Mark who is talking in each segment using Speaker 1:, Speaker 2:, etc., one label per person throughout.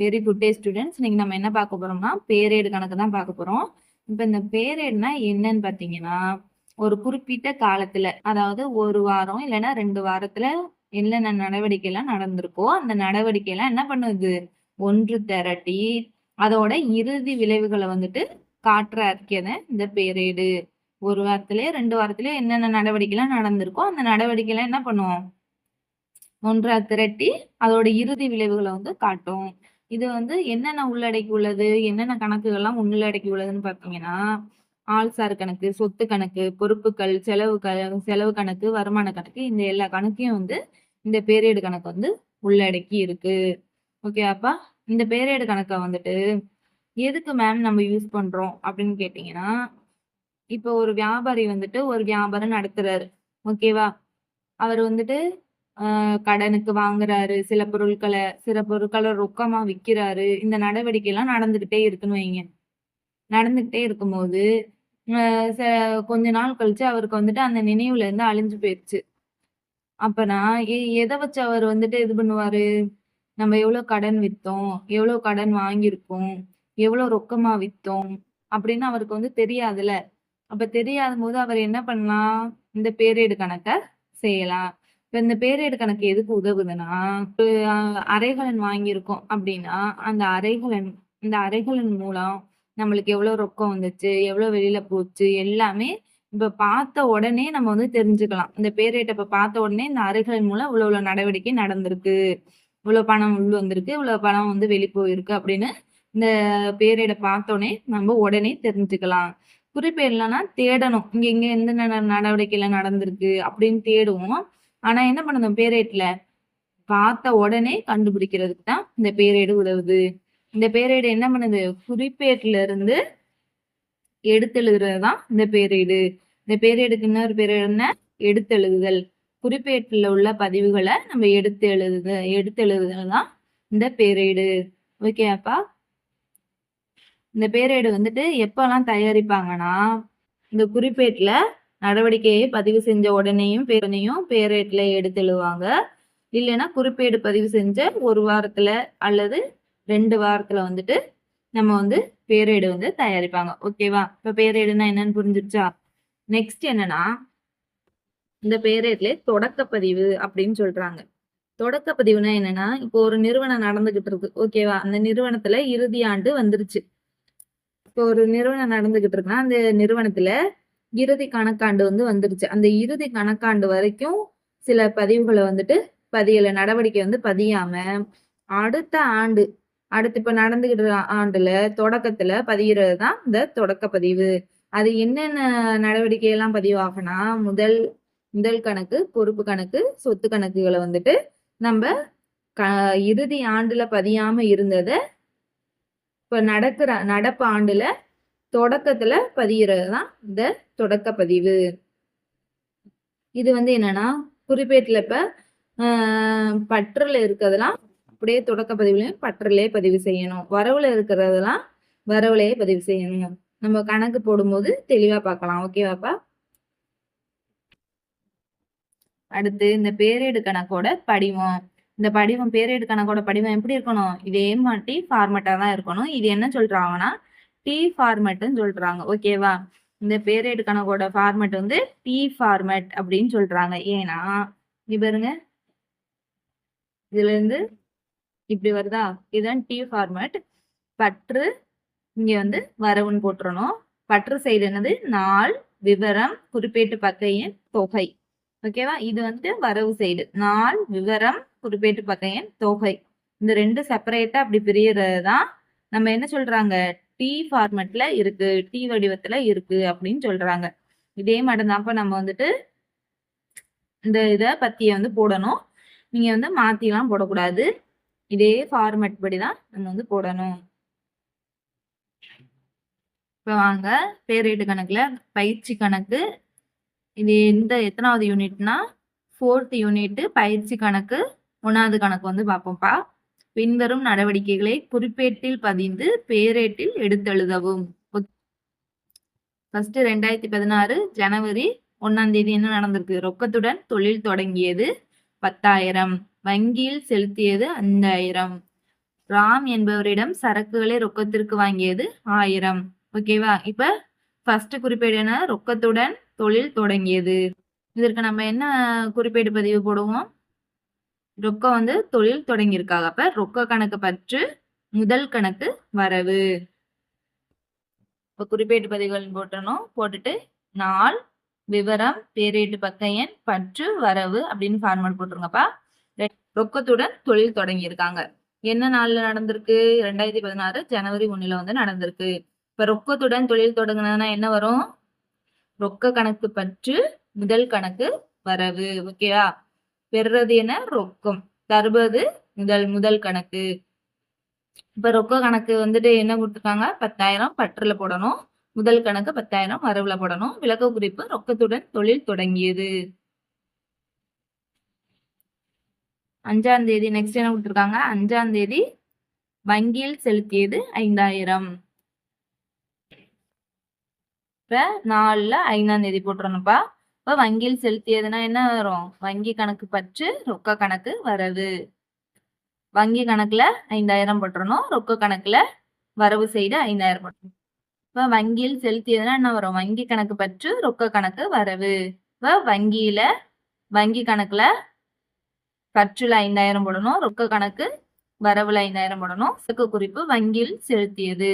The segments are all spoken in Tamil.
Speaker 1: வெரி குட் டே ஸ்டூடெண்ட்ஸ் இன்னைக்கு நம்ம என்ன பார்க்க போறோம்னா பேரேடு கணக்கு தான் பார்க்க போறோம். இப்போ இந்த பேரேடுனா என்னன்னு பார்த்தீங்கன்னா ஒரு குறிப்பிட்ட காலத்துல அதாவது ஒரு வாரம் இல்லைன்னா ரெண்டு வாரத்துல என்னென்ன நடவடிக்கைலாம் நடந்திருக்கோ அந்த நடவடிக்கைலாம் என்ன பண்ணுது? ஒன்று திரட்டி அதோட இறுதி விளைவுகளை வந்துட்டு காட்டுற அறிக்கை இந்த பேரேடு. ஒரு வாரத்திலே ரெண்டு வாரத்திலே என்னென்ன நடவடிக்கைலாம் நடந்திருக்கோ அந்த நடவடிக்கைலாம் என்ன பண்ணுவோம் ஒன்றா திரட்டி அதோட இறுதி விளைவுகளை வந்து காட்டும். இது வந்து என்னென்ன உள்ளடக்கி உள்ளது என்னென்ன கணக்குகள்லாம் உள்ளடக்கி உள்ளதுன்னு பார்த்தீங்கன்னா ஆள்சார் கணக்கு சொத்து கணக்கு பொறுப்புகள் செலவு க செலவு கணக்கு வருமான கணக்கு இந்த எல்லா கணக்கையும் வந்து இந்த பேரேடு கணக்கு வந்து உள்ளடக்கி இருக்கு. அப்பா இந்த பேரேடு கணக்கை வந்துட்டு எதுக்கு மேம் நம்ம யூஸ் பண்றோம்? அப்படின்னு கேட்டீங்கன்னா இப்போ ஒரு வியாபாரி வந்துட்டு ஒரு வியாபாரம் நடத்துறாரு. ஓகேவா அவர் வந்துட்டு கடனுக்கு வாங்குறாரு சில பொருட்களை சில பொருட்களை ரொக்கமா விற்கிறாரு இந்த நடவடிக்கை எல்லாம் நடந்துகிட்டே இருக்குன்னு வைங்க. நடந்துகிட்டே இருக்கும்போது கொஞ்ச நாள் கழிச்சு அவருக்கு வந்துட்டு அந்த நினைவுல இருந்து அழிஞ்சு போயிடுச்சு அப்பனா எதை வச்சு அவர் வந்துட்டு இது பண்ணுவாரு? நம்ம எவ்வளவு கடன் வித்தோம் எவ்வளவு கடன் வாங்கியிருக்கோம் எவ்வளவு ரொக்கமா வித்தோம் அப்படின்னு அவருக்கு வந்து தெரியாதுல்ல. அப்ப தெரியாத போது அவர் என்ன பண்ணலாம்? இந்த பேரேடு கணக்க செய்யலாம். இப்போ இந்த பேரேடு கணக்கு எதுக்கு உதவுதுன்னா அறைகளன் வாங்கியிருக்கோம் அப்படின்னா அந்த அறைகளன் இந்த அறைகளின் மூலம் நம்மளுக்கு எவ்வளோ ரொக்கம் வந்துச்சு எவ்வளோ வெளியில போச்சு எல்லாமே இப்போ பார்த்த உடனே நம்ம வந்து தெரிஞ்சுக்கலாம். இந்த பேரேட்டை இப்போ பார்த்த உடனே இந்த அறைகளின் மூலம் இவ்வளோ இவ்வளோ நடவடிக்கை நடந்திருக்கு. இவ்வளோ பணம் உள்ள வந்திருக்கு இவ்வளோ பணம் வந்து வெளி போயிருக்கு அப்படின்னு இந்த பேரேடை பார்த்தோடனே நம்ம உடனே தெரிஞ்சுக்கலாம். குறிப்பேர்லன்னா தேடணும். இங்கே இங்கே எந்த நடவடிக்கையில நடந்திருக்கு அப்படின்னு தேடுவோம். ஆனா என்ன பண்ணணும் பேரேட்ல பார்த்த உடனே கண்டுபிடிக்கிறதுக்கு தான் இந்த பேரேடு உதவுது. இந்த பேரேடு என்ன பண்ணுது? குறிப்பேட்டுல இருந்து எடுத்தெழுதுறது தான் இந்த பேரேடு. இந்த பேரேடுக்கு இன்னொரு பேர் என்ன? எடுத்தெழுதுதல். குறிப்பேட்டில் உள்ள பதிவுகளை நம்ம எடுத்து எழுதுத எடுத்து எழுதுதல் தான் இந்த பேரேடு. ஓகேப்பா இந்த பேரேடு வந்துட்டு எப்பெல்லாம் தயாரிப்பாங்கன்னா இந்த குறிப்பேட்டில் நடவடிக்கையை பதிவு செஞ்ச உடனேயும் பேரனையும் பேரேட்டில் எடுத்துழுவாங்க. இல்லைன்னா குறிப்பேடு பதிவு செஞ்ச ஒரு வாரத்தில் அல்லது ரெண்டு வாரத்தில் வந்துட்டு நம்ம வந்து பேரேடு வந்து தயாரிப்பாங்க. ஓகேவா? இப்போ பேரேடுனா என்னன்னு புரிஞ்சிருச்சா? நெக்ஸ்ட் என்னன்னா இந்த பேரேட்ல தொடக்கப்பதிவு அப்படின்னு சொல்றாங்க. தொடக்கப்பதிவுனா என்னன்னா இப்போ ஒரு நிறுவனம் நடந்துகிட்டு இருக்கு. ஓகேவா? அந்த நிறுவனத்துல இறுதி ஆண்டு வந்துருச்சு. இப்போ ஒரு நிறுவனம் நடந்துகிட்டு இருக்குன்னா அந்த நிறுவனத்துல இறுதி கணக்காண்டு வந்து வந்துருச்சு. அந்த இறுதி கணக்காண்டு வரைக்கும் சில பதிவுகளை வந்துட்டு பதியல நடவடிக்கை வந்து பதியாம அடுத்த ஆண்டு அடுத்து இப்ப நடந்துகிட்டு ஆண்டுல தொடக்கத்துல பதிகிறது தான் இந்த தொடக்க பதிவு. அது என்னென்ன நடவடிக்கை எல்லாம் பதிவாகனா முதல் முதல் கணக்கு பொறுப்பு கணக்கு சொத்து கணக்குகளை வந்துட்டு நம்ம க இறுதி ஆண்டுல பதியாம இருந்தத இப்ப நடக்கிற நடப்பு ஆண்டுல தொடக்கத்துல பதிகிறது தான் இந்த தொடக்க பதிவு. இது வந்து என்னன்னா குறிப்பேட்டில் இப்ப பற்றுல இருக்கிறதெல்லாம் அப்படியே தொடக்க பதிவுலையும் பற்றுலயே பதிவு செய்யணும். வரவுல இருக்கிறதெல்லாம் வரவுலயே பதிவு செய்யணும். நம்ம கணக்கு போடும்போது தெளிவா பார்க்கலாம். ஓகேவாப்பா அடுத்து இந்த பேரேடு கணக்கோட படிவம். இந்த படிவம் பேரேடு கணக்கோட படிவம் எப்படி இருக்கணும்? இதே மாட்டி ஃபார்மேட்டா தான் இருக்கணும். இது என்ன சொல்றாங்கன்னா டி ஃபார்மேட்னு சொல்றாங்க. ஓகேவா இந்த பேரேடு கணக்கோட ஃபார்மேட் வந்து டி ஃபார்மேட் அப்படின்னு சொல்றாங்க. ஏன்னா பாருங்க. இதுல இருந்து இப்படி வருதா? இதுதான் டி ஃபார்மேட் பற்று இங்க வந்து வரவுன்னு போட்டுறணும். பற்று சைடு என்னது? நாள் விவரம் குறிப்பேட்டு பக்கையின் தொகை. ஓகேவா இது வந்து வரவு சைடு நாள் விவரம் குறிப்பேட்டு பக்கையின் தொகை. இந்த ரெண்டு செப்பரேட்டா அப்படி பிரியறது தான் நம்ம என்ன சொல்றாங்க? டி ஃபார்மெட்ல இருக்கு டி வடிவத்துல இருக்கு அப்படின்னு சொல்றாங்க. இதே மட்டும்தான்ப்ப நம்ம வந்துட்டு இந்த இதை பத்திய வந்து போடணும். நீங்க வந்து மாத்திலாம் போடக்கூடாது. இதே ஃபார்மெட் படி தான் நம்ம வந்து போடணும். இப்போ வாங்க பேரேட்டு கணக்குல பயிற்சி கணக்கு. இது எந்த எத்தனாவது யூனிட்னா ஃபோர்த் யூனிட் பயிற்சி கணக்கு ஒன்றாவது கணக்கு வந்து பார்ப்போம்ப்பா. பின்வரும் நடவடிக்கைகளை குறிப்பேட்டில் பதிந்து பேரேட்டில் எடுத்தெழுதவும். ஃபர்ஸ்ட் ரெண்டாயிரத்தி பதினாறு ஜனவரி ஒன்னாம் தேதி என்ன நடந்திருக்கு? ரொக்கத்துடன் தொழில் தொடங்கியது பத்தாயிரம் வங்கியில் செலுத்தியது அஞ்சாயிரம் ராம் என்பவரிடம் சரக்குகளை ரொக்கத்திற்கு வாங்கியது ஆயிரம். ஓகேவா இப்ப ஃபர்ஸ்ட் குறிப்பேடு என்ன? ரொக்கத்துடன் தொழில் தொடங்கியது. இதற்கு நம்ம என்ன குறிப்பேடு பதிவு போடுவோம்? ரொக்கம் வந்து தொழில் தொடங்கியிருக்காங்க. அப்ப ரொக்க கணக்கு பற்று முதல் கணக்கு வரவு. இப்ப குறிப்பேட்டு பதிவுகள் போட்டணும். போட்டுட்டு நாள் விவரம் பேரேட்டு பக்க எண் பற்று வரவு அப்படின்னு ஃபார்மேட் போட்டுருங்கப்பா. ரொக்கத்துடன் தொழில் தொடங்கியிருக்காங்க. என்ன நாள்ல நடந்திருக்கு? ரெண்டாயிரத்தி பதினாறு ஜனவரி ஒண்ணுல வந்து நடந்திருக்கு. இப்ப ரொக்கத்துடன் தொழில் தொடங்கினா என்ன வரும்? ரொக்க கணக்கு பற்று முதல் கணக்கு வரவு. ஓகேவா? பெறுறது என்ன ரொக்கம். தருவது முதல் முதல் கணக்கு. இப்ப ரொக்க கணக்கு வந்துட்டு என்ன கொடுத்துருக்காங்க? பத்தாயிரம் பற்றுல போடணும். முதல் கணக்கு பத்தாயிரம் வரவுல போடணும். விளக்க குறிப்பு ரொக்கத்துடன் தொழில் தொடங்கியது. அஞ்சாம் தேதி நெக்ஸ்ட் என்ன கொடுத்துருக்காங்க? அஞ்சாம் தேதி வங்கியில் செலுத்தியது ஐந்தாயிரம். இப்ப நாலுல ஐந்தாம் தேதி போட்டுறணும்ப்பா. அப்போ வங்கியில் செலுத்தியதுன்னா என்ன வரும்? வங்கி கணக்கு பற்று ரொக்க கணக்கு வரவு. வங்கி கணக்குல ஐந்தாயிரம் போட்டுறணும் ரொக்க கணக்குல வரவு செய்து ஐந்தாயிரம் போட்டுறணும். இப்ப வங்கியில் செலுத்தியதுன்னா என்ன வரும்? வங்கி கணக்கு பற்று ரொக்க கணக்கு வரவு. இப்ப வங்கியில வங்கி கணக்குல பற்றுல ஐந்தாயிரம் போடணும் ரொக்க கணக்கு வரவுல ஐந்தாயிரம் போடணும். சிக்கு குறிப்பு வங்கியில் செலுத்தியது.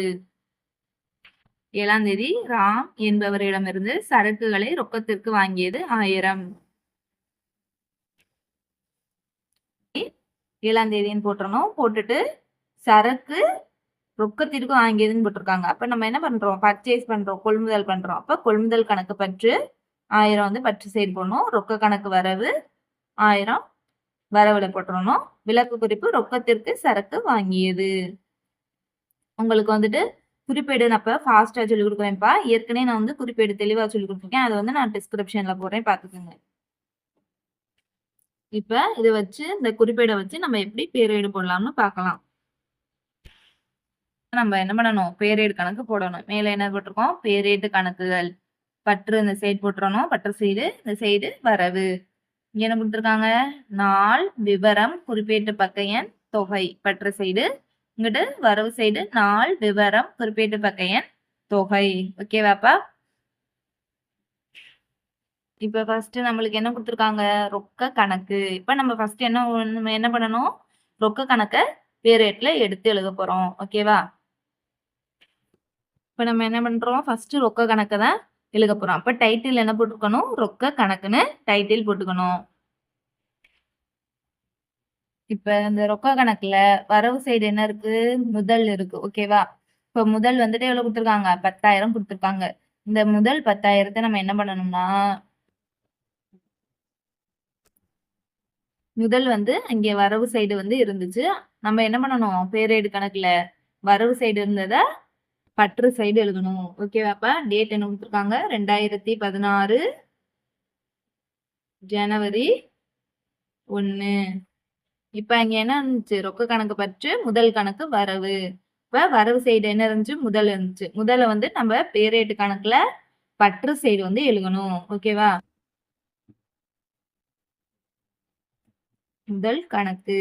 Speaker 1: ஏழாம் தேதி ராம் என்பவரிடமிருந்து சரக்குகளை ரொக்கத்திற்கு வாங்கியது ஆயிரம். ஏழாம் தேதின்னு போட்டுறணும் போட்டுட்டு சரக்கு ரொக்கத்திற்கு வாங்கியதுன்னு போட்டிருக்காங்க. அப்ப நம்ம என்ன பண்றோம்? பர்ச்சேஸ் பண்றோம். கொள்முதல் பண்றோம். அப்ப கொள்முதல் கணக்கு பற்று ஆயிரம் வந்து பற்று சைடு போடணும். ரொக்க கணக்கு வரவு ஆயிரம் வரவுல போட்டுறணும் விளக்கு குறிப்பு ரொக்கத்திற்கு சரக்கு வாங்கியது. உங்களுக்கு வந்துட்டு குறிப்பேடு நான் இப்போ ஃபாஸ்ட்டாக சொல்லிக் கொடுக்குறேன்ப்பா ஏற்கனவே நான் வந்து குறிப்பேடு தெளிவாக சொல்லிக் கொடுத்துருக்கேன். அதை வந்து நான் டிஸ்கிரிப்ஷனில் போடுறேன். பார்த்துக்கோங்க. இப்போ இதை வச்சு இந்த குறிப்பேடை வச்சு நம்ம எப்படி பேரேடு போடலாம்னு பார்க்கலாம். நம்ம என்ன பண்ணணும்? பேரேடு கணக்கு போடணும். மேலே என்ன போட்டிருக்கோம்? பேரேடு கணக்குகள். பற்று இந்த சைடு போட்டுறணும். பற்று சைடு இந்த சைடு வரவு. இங்கே என்ன கொடுத்துருக்காங்க? நாள் விவரம் குறிப்பேட்டு பக்க எண் தொகை. பற்று சைடு இங்கிட்டு வரவு சைடு நாள் விவரம் குறிப்பேட்டு பக்கையன் தொகை. ஓகேவாப்பா இப்ப ஃபர்ஸ்ட் நம்மளுக்கு என்ன கொடுத்துருக்காங்க? ரொக்க கணக்கு. இப்ப நம்ம ஃபர்ஸ்ட் என்ன என்ன பண்ணணும்? ரொக்க கணக்கை பேரேட்ல எடுத்து எழுத போறோம். ஓகேவா இப்ப நம்ம என்ன பண்றோம்? ஃபர்ஸ்ட் ரொக்க கணக்கை தான் எழுத போறோம். அப்ப டைட்டில் என்ன போட்டுக்கணும் ரொக்க கணக்குன்னு டைட்டில் போட்டுக்கணும். இப்ப இந்த ரொக்க கணக்குல வரவு சைடு என்ன இருக்கு? முதல் இருக்கு. ஓகேவா இப்ப முதல் வந்துட்டு எவ்வளவு கொடுத்துருக்காங்க? பத்தாயிரம் கொடுத்துருக்காங்க. இந்த முதல் பத்தாயிரத்தை நம்ம என்ன பண்ணணும்னா முதல் வந்து இங்கே வரவு சைடு வந்து இருந்துச்சு. நம்ம என்ன பண்ணணும்? பேரேடு கணக்குல வரவு சைடு இருந்தத பற்று சைடு எழுதணும். ஓகேவாப்பா டேட் என்ன கொடுத்துருக்காங்க? ரெண்டாயிரத்தி பதினாறு ஜனவரி ஒன்று இப்ப இங்க என்ன இருந்துச்சு? ரொக்க கணக்கு பற்று முதல் கணக்கு வரவு. இப்ப வரவு சைடு என்ன இருந்துச்சு? முதல் இருந்துச்சு. முதல்ல வந்து நம்ம பேரேட்டு கணக்குல பற்று சைடு வந்து எழுதணும். ஓகேவா முதல் கணக்கு.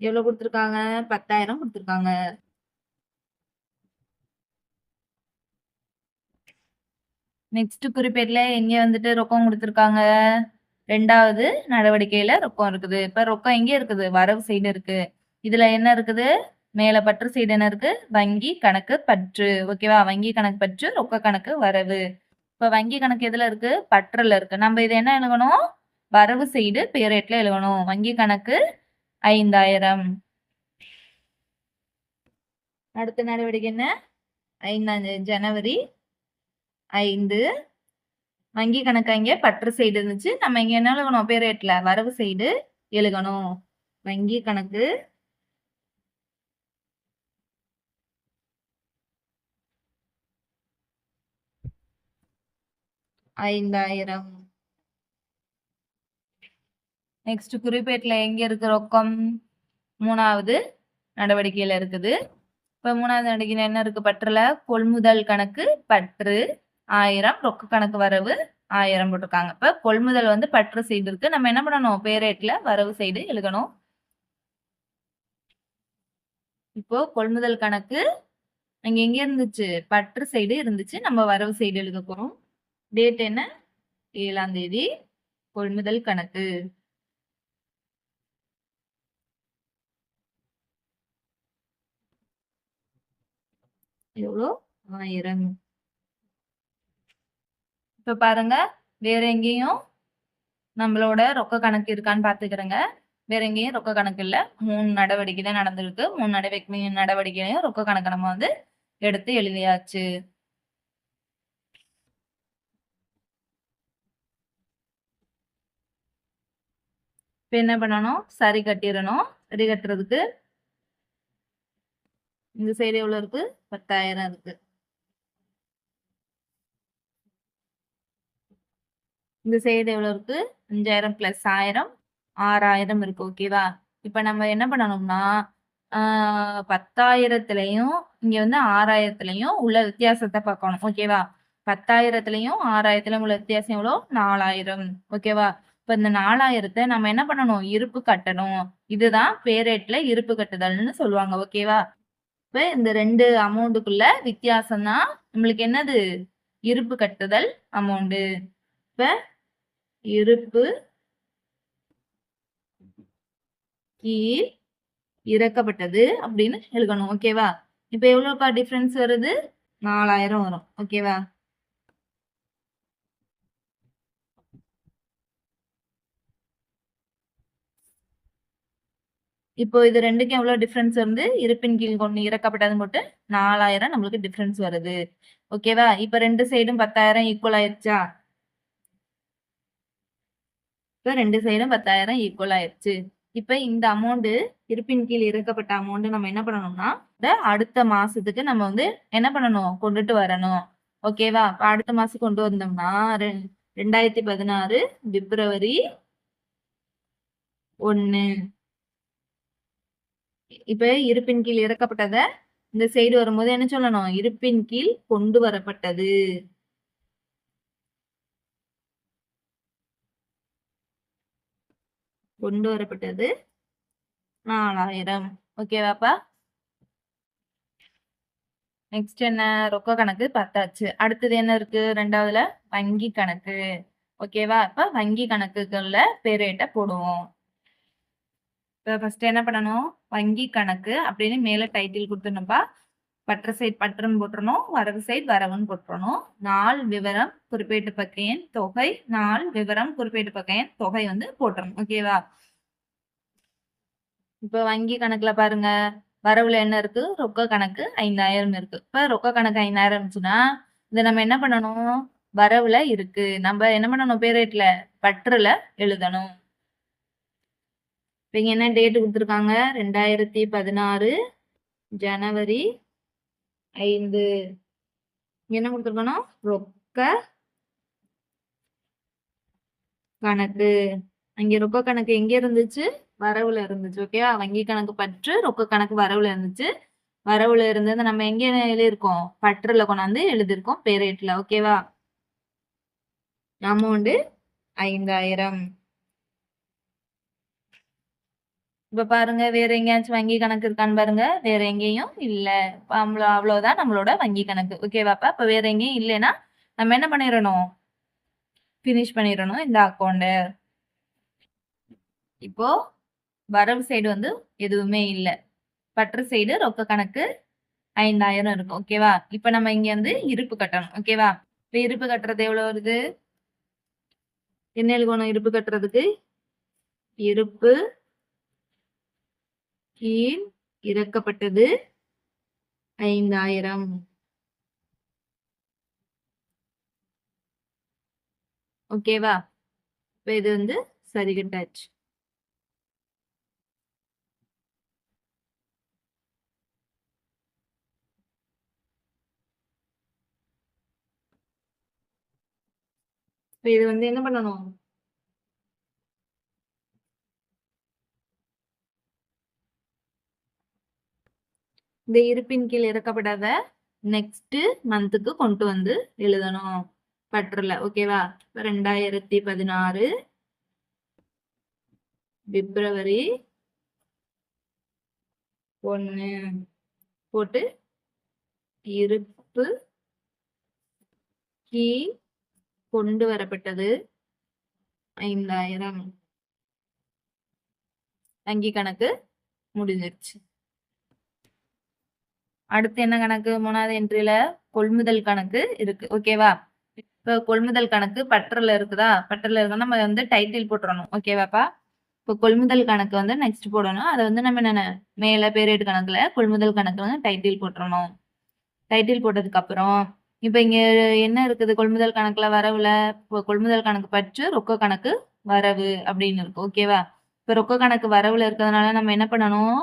Speaker 1: எவ்வளவு கொடுத்துருக்காங்க? பத்தாயிரம் கொடுத்துருக்காங்க. நெக்ஸ்ட் குறிப்பேட்ல எங்க வந்துட்டு ரொக்கம் கொடுத்துருக்காங்க? ரெண்டாவது நடவடிக்கையில ரொக்கம் இருக்குது. இப்ப ரொக்கம் எங்கே இருக்குது? வரவு சைடு இருக்கு. இதுல என்ன இருக்குது? மேல பற்று சைடு என்ன இருக்கு? வங்கி கணக்கு பற்று. ஓகேவா வங்கி கணக்கு பற்று ரொக்க கணக்கு வரவு. இப்ப வங்கி கணக்கு எதுல இருக்கு? பற்றுல இருக்கு. நம்ம இது என்ன எழுகணும் வரவு சைடு பேரேட்ல எழுதணும். வங்கி கணக்கு ஐந்தாயிரம். அடுத்த நடவடிக்கை என்ன? ஐந்தாம் ஜனவரி ஐந்து. வங்கி கணக்கு அங்கே பற்று சைடு இருந்துச்சு. நம்ம இங்க என்ன எழுதணும்? பேரேட்ல வரவு சைடு எழுகணும் வங்கி கணக்கு. ஐந்தாயிரம். நெக்ஸ்ட் குறிப்பேட்டில் எங்க இருக்கு ரொக்கம்? மூணாவது நடவடிக்கையில இருக்குது. இப்ப மூணாவது நடவடிக்கையில் என்ன இருக்கு? பற்றுல கொள்முதல் கணக்கு பற்று. ஆயிரம் ரொக்க கணக்கு வரவு ஆயிரம் போட்டிருக்காங்க. இப்ப கொள்முதல் வந்து பற்று சைடு இருக்கு. நம்ம என்ன பண்ணணும்? பேரேட்ல வரவு சைடு எழுதணும். இப்போ கொள்முதல் கணக்கு அங்க எங்க இருந்துச்சு? பற்று சைடு இருந்துச்சு. நம்ம வரவு சைடு எழுத போறோம். டேட் என்ன? ஏழாம் தேதி கொள்முதல் கணக்கு. எவ்வளோ? ஆயிரம். இப்ப பாருங்க வேற எங்கேயும் நம்மளோட ரொக்க கணக்கு இருக்கான்னு பாத்துக்கிறேங்க. வேற எங்கேயும் ரொக்க கணக்கு இல்ல. மூணு நடவடிக்கை தான் நடந்திருக்கு. மூணு நடவடிக்கை நடவடிக்கையிலையும் ரொக்க கணக்கு நம்ம வந்து எடுத்து எழுதியாச்சு. இப்ப என்ன பண்ணணும்? சரி கட்டிடணும். சரி கட்டுறதுக்கு இந்த சைடு எவ்வளவு இருக்கு? பத்தாயிரம் இருக்கு. இந்த சைடு எவ்வளோ இருக்கு? அஞ்சாயிரம் பிளஸ் ஆயிரம். ஆறாயிரம் இருக்கு ஓகேவா இப்போ நம்ம என்ன பண்ணணும்னா பத்தாயிரத்துலையும் இங்கே இங்க வந்து ஆறாயிரத்துலையும் உள்ள வித்தியாசத்தை பார்க்கணும் ஓகேவா பத்தாயிரத்துலையும் ஆறாயிரத்துலையும் உள்ள வித்தியாசம் எவ்வளோ? நாலாயிரம் ஓகேவா இப்போ இந்த நாலாயிரத்தை நம்ம என்ன பண்ணணும்? இருப்பு கட்டணும். இதுதான் பேரேட்ல இருப்பு கட்டுதல்னு சொல்லுவாங்க ஓகேவா இப்போ இந்த ரெண்டு அமௌண்ட்டுக்குள்ள வித்தியாசம் தான் நம்மளுக்கு என்னது? இருப்பு கட்டுதல் அமௌண்ட்டு இப்போ இருப்பு கீழ் இறக்கப்பட்டது அப்படின்னு எழுதணும் ஓகேவா இப்ப எவ்வளவுப்பா டிஃபரன்ஸ் வருது? நாலாயிரம் வரும் ஓகேவா இப்போ இது ரெண்டுக்கும் எவ்வளவு டிஃபரன்ஸ் வந்து இருப்பின் கீழ் கொண்டு இறக்கப்பட்டது மட்டும் நாலாயிரம் நம்மளுக்கு டிஃபரன்ஸ் வருது ஓகேவா இப்ப ரெண்டு சைடும் பத்தாயிரம் ஈக்குவல் ஆயிடுச்சா? இப்போ ரெண்டு சைடும் பத்தாயிரம் ஈக்குவல் ஆயிடுச்சு இப்போ இந்த அமௌண்ட்டு இருப்பின் கீழ் இறக்கப்பட்ட அமௌண்ட்டு நம்ம என்ன பண்ணணும்னா இந்த அடுத்த மாசத்துக்கு நம்ம வந்து என்ன பண்ணணும்? கொண்டுட்டு வரணும். ஓகேவா இப்போ அடுத்த மாசம் கொண்டு வந்தோம்னா ரெ- ரெண்டாயிரத்தி பதினாறு பிப்ரவரி ஒன்று இப்போ இருப்பின் கீழ் இறக்கப்பட்டதை இந்த சைடு வரும்போது என்ன சொல்லணும்? இருப்பின் கீழ் கொண்டு வரப்பட்டது. கொண்டு வரப்பட்டது. நாலாயிரம். ஓகேவாப்பா நெக்ஸ்ட் என்ன? ரொக்க கணக்கு பத்தாச்சு. அடுத்தது என்ன இருக்கு? ரெண்டாவதுல வங்கி கணக்கு. ஓகேவா இப்ப வங்கி கணக்குகள்ல பேரேட்ட போடுவோம். இப்போ ஃபர்ஸ்ட் என்ன பண்ணணும்? வங்கி கணக்கு அப்படின்னு மேல டைட்டில் கொடுத்துருந்தப்பா பற்ற சைட் பற்றுன்னு போட்டுறணும் வரவு சைட் வரவுன்னு போட்டுறணும். நாள் விவரம் குறிப்பேட்டு பக்கையன் தொகை நாள் விவரம் குறிப்பேட்டு பக்கையன் தொகை வந்து போட்டுறணும். ஓகேவா இப்போ வங்கி கணக்குல பாருங்க. வரவுல என்ன இருக்கு? ரொக்க கணக்கு ஐந்தாயிரம் இருக்கு. இப்ப ரொக்க கணக்கு ஐந்தாயிரம் இருந்துச்சுன்னா இதை நம்ம என்ன பண்ணணும்? வரவுல இருக்கு. நம்ம என்ன பண்ணணும்? பேரேட்ல பற்றுல எழுதணும். இப்ப இங்க என்ன டேட் கொடுத்துருக்காங்க? ரெண்டாயிரத்தி பதினாறு ஜனவரி ஐந்து. என்ன கொடுத்துருக்கணும் ரொக்க கணக்கு. அங்க ரொக்க கணக்கு எங்க இருந்துச்சு? வரவுல இருந்துச்சு ஓகேவா வங்கி கணக்கு பற்று ரொக்க கணக்கு வரவுல இருந்துச்சு. வரவுல இருந்தது நம்ம எங்க எழுதியிருக்கோம்? பற்றுல கொண்டாந்து எழுதியிருக்கோம் பேரேட்ல ஓகேவா அமௌண்ட் ஐந்தாயிரம். இப்ப பாருங்க வேற எங்கேயாச்சும் வங்கி கணக்கு இருக்கான்னு பாருங்க. வேற எங்கேயும் இல்ல. அவ்வளோ அவ்வளவுதான் நம்மளோட வங்கி கணக்கு. ஓகேவாப்பா இப்ப வேற எங்கேயும் இல்லைன்னா நம்ம என்ன பண்ணிடணும் ஃபினிஷ் பண்ணிடணும் இந்த அக்கௌண்ட இப்போ வரவு சைடு வந்து எதுவுமே இல்லை. பற்று சைடு ரொக்க கணக்கு ஐந்தாயிரம் இருக்கும். ஓகேவா இப்ப நம்ம இங்க வந்து இருப்பு கட்டணும். ஓகேவா இப்ப இருப்பு கட்டுறது எவ்வளவு வருது? என்ன எழுகணும் இருப்பு கட்டுறதுக்கு? இருப்பு கீழ் இறக்கப்பட்டது? ஐந்தாயிரம். ஓகேவா இப்ப இது வந்து சரி கட்டாச்சு இது வந்து என்ன பண்ணணும்? இந்த இருப்பின் கீழ் இறக்கப்படாத நெக்ஸ்ட் மந்த்துக்கு கொண்டு வந்து எழுதணும். பற்றுல. ஓகேவா ரெண்டாயிரத்தி பதினாறு பிப்ரவரி ஒன்று போட்டு இருப்பு கீ கொண்டு வரப்பட்டது ஐந்தாயிரம். வங்கி கணக்கு முடிஞ்சிருச்சு. அடுத்து என்ன கணக்கு? மூணாவது என்ட்ரியில கொள்முதல் கணக்கு இருக்கு. ஓகேவா இப்போ கொள்முதல் கணக்கு பட்டரில் இருக்குதா? பட்டரில் இருக்குன்னா நம்ம வந்து டைட்டில் போட்டுறணும். ஓகேவாப்பா இப்போ கொள்முதல் கணக்கு வந்து நெக்ஸ்ட் போடணும். அதை வந்து நம்ம என்ன மேலே பேரேடு கணக்கில் கொள்முதல் கணக்கு வந்து டைட்டில் போட்டுறணும். டைட்டில் போட்டதுக்கப்புறம் இப்போ இங்கே என்ன இருக்குது? கொள்முதல் கணக்கில் வரவுல இப்போ கொள்முதல் கணக்கு பற்று ரொக்க கணக்கு வரவு அப்படின்னு இருக்கு. ஓகேவா இப்போ ரொக்க கணக்கு வரவுல இருக்கிறதுனால நம்ம என்ன பண்ணணும்?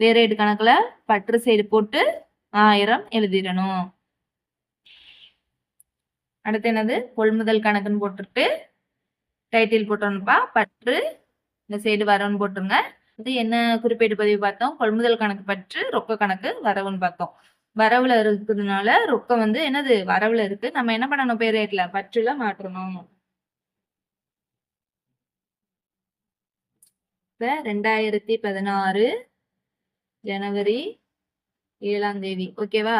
Speaker 1: பேரேட் கணக்கில் பற்று சைடு போட்டு ஆயிரம் எழுதிடணும். அடுத்து என்னது? கொள்முதல் கணக்குன்னு போட்டுட்டு டைட்டில் போட்டோம்ப்பா பற்று. இந்த சைடு வரவுன்னு போட்டுருங்க. இது என்ன குறிப்பேடு பதிவு பார்த்தோம்? கொள்முதல் கணக்கு பற்று ரொக்க கணக்கு வரவுன்னு பார்த்தோம். வரவுல இருக்கிறதுனால ரொக்கம் வந்து என்னது? வரவுல இருக்கு. நம்ம என்ன பண்ணணும்? பேரேட்ல பற்றுல மாற்றணும். இப்ப ரெண்டாயிரத்தி பதினாறு ஜனவரி ஏழாம் தேதி. ஓகேவா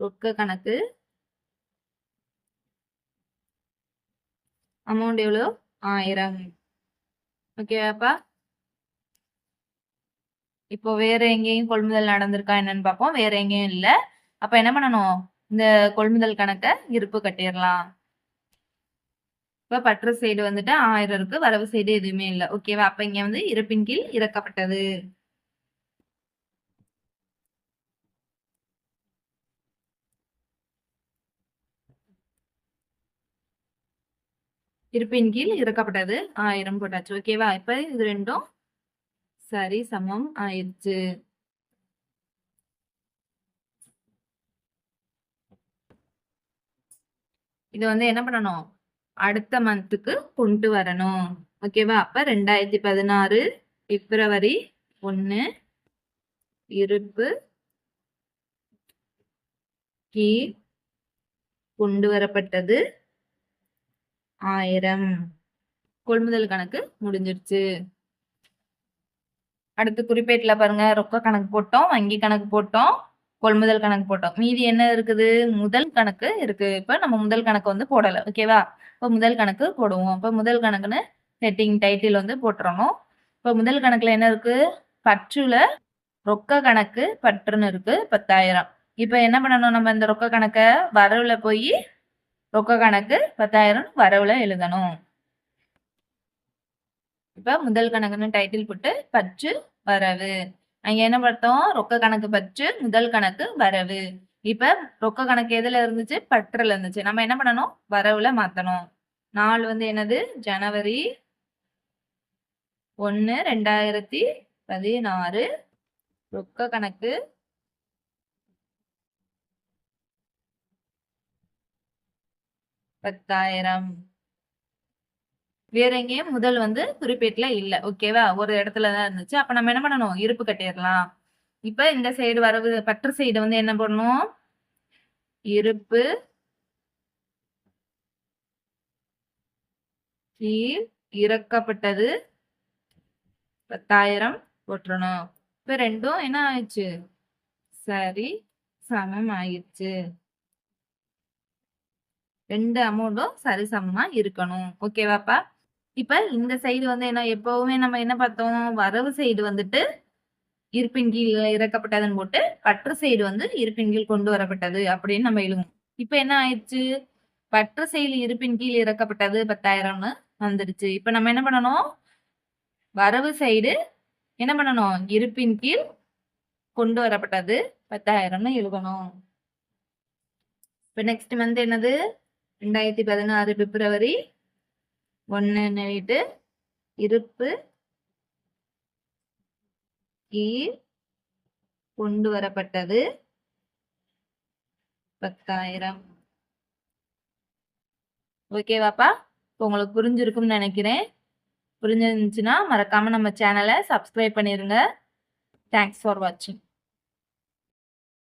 Speaker 1: ரொக்க கணக்கு. அமௌண்ட் எவ்வளோ? ஆயிரம். ஓகேவாப்பா இப்போ வேற எங்கேயும் கொள்முதல் நடந்திருக்கா என்னன்னு பார்ப்போம் வேற எங்கேயும் இல்லை. அப்ப என்ன பண்ணணும்? இந்த கொள்முதல் கணக்கை இருப்பு கட்டிடலாம். இப்ப பற்று சைடு வந்துட்டு ஆயிரம் இருக்கு. வரவு சைடு எதுவுமே இல்லை. ஓகேவா அப்ப இங்க வந்து இருப்பின் கீழ் இறக்கப்பட்டது. இருப்பின் கீழ் இறக்கப்பட்டது. ஆயிரம் போட்டாச்சு. ஓகேவா இப்ப இது ரெண்டும் சரி சமம். ஆயிடுச்சு. இது வந்து என்ன பண்ணணும்? அடுத்த மந்த்துக்கு கொண்டு வரணும். ஓகேவா அப்ப ரெண்டாயிரத்தி பதினாறு பிப்ரவரி ஒன்று இருப்பு கீழ் கொண்டு வரப்பட்டது. ஆயிரம். கொள்முதல் கணக்கு முடிஞ்சிருச்சு. அடுத்து குறிப்பேட்டில் பாருங்க. ரொக்க கணக்கு போட்டோம் வங்கி கணக்கு போட்டோம் கொள்முதல் கணக்கு போட்டோம். மீதி என்ன இருக்குது? முதல் கணக்கு இருக்கு. இப்போ நம்ம முதல் கணக்கு வந்து போடலை. ஓகேவா இப்போ முதல் கணக்கு போடுவோம். இப்போ முதல் கணக்குன்னு செட்டிங் டைட்டில் வந்து போட்டுறணும். இப்போ முதல் கணக்கில் என்ன இருக்கு? பற்றுல ரொக்க கணக்கு பற்றுன்னு இருக்கு. பத்தாயிரம். இப்போ என்ன பண்ணணும் நம்ம இந்த ரொக்க கணக்கை? வரவுல போய் ரொக்க கணக்கு பத்தாயிரம் வரவுல எழுதணும். இப்ப முதல் கணக்குன்னு டைட்டில் போட்டு பற்று வரவு. அங்க என்ன பார்த்தோம்? ரொக்க கணக்கு பற்று முதல் கணக்கு வரவு. இப்ப ரொக்க கணக்கு எதுல இருந்துச்சு? பற்றுல இருந்துச்சு. நம்ம என்ன பண்ணணும்? வரவுல மாத்தணும். நாள் வந்து என்னது? ஜனவரி ஒன்று ரெண்டாயிரத்தி பதினாறு. ரொக்க கணக்கு பத்தாயிரம். வேற எங்கேயும் முதல் வந்து குறிப்பேட்டுல இல்ல. ஓகேவா ஒரு இடத்துலதான் இருந்துச்சு. அப்ப நம்ம என்ன பண்ணணும்? இருப்பு கட்டிடலாம். இப்ப இந்த சைடு வரவு பற்று சைடு வந்து என்ன பண்ணும் இருப்பு கீழ் இறக்கப்பட்டது. பத்தாயிரம் போட்டுறணும் இப்ப ரெண்டும் என்ன ஆயிடுச்சு? சரி சமம் ஆயிடுச்சு. ரெண்டு அமௌண்ட்டும் சரிசமமா இருக்கணும். ஓகேவாப்பா இப்ப இந்த சைடு வந்து என்ன எப்பவுமே நம்ம என்ன பார்த்தோம்? வரவு சைடு வந்துட்டு இருப்பின் கீழ் இறக்கப்பட்டதுன்னு போட்டு பற்று சைடு வந்து இருப்பின் கீழ் கொண்டு வரப்பட்டது அப்படின்னு நம்ம எழுதுவோம். இப்ப என்ன ஆயிடுச்சு? பற்று சைடு இருப்பின் கீழ் இறக்கப்பட்டது பத்தாயிரம்னு வந்துடுச்சு. இப்ப நம்ம என்ன பண்ணணும்? வரவு சைடு என்ன பண்ணணும்? இருப்பின் கீழ் கொண்டு வரப்பட்டது பத்தாயிரம்னு எழுதணும். இப்ப நெக்ஸ்ட் மந்த் என்னது? ரெண்டாயிரத்தி பதினாறு பிப்ரவரி ஒன்று எழுதிட்டு இருப்பு கீழ் கொண்டு வரப்பட்டது பத்தாயிரம். ஓகேவாப்பா இப்போ உங்களுக்கு புரிஞ்சிருக்கும்னு நினைக்கிறேன். புரிஞ்சிருந்துச்சுன்னா மறக்காம நம்ம சேனலை சப்ஸ்கிரைப் பண்ணிருங்க. தேங்க்ஸ் ஃபார் வாட்சிங்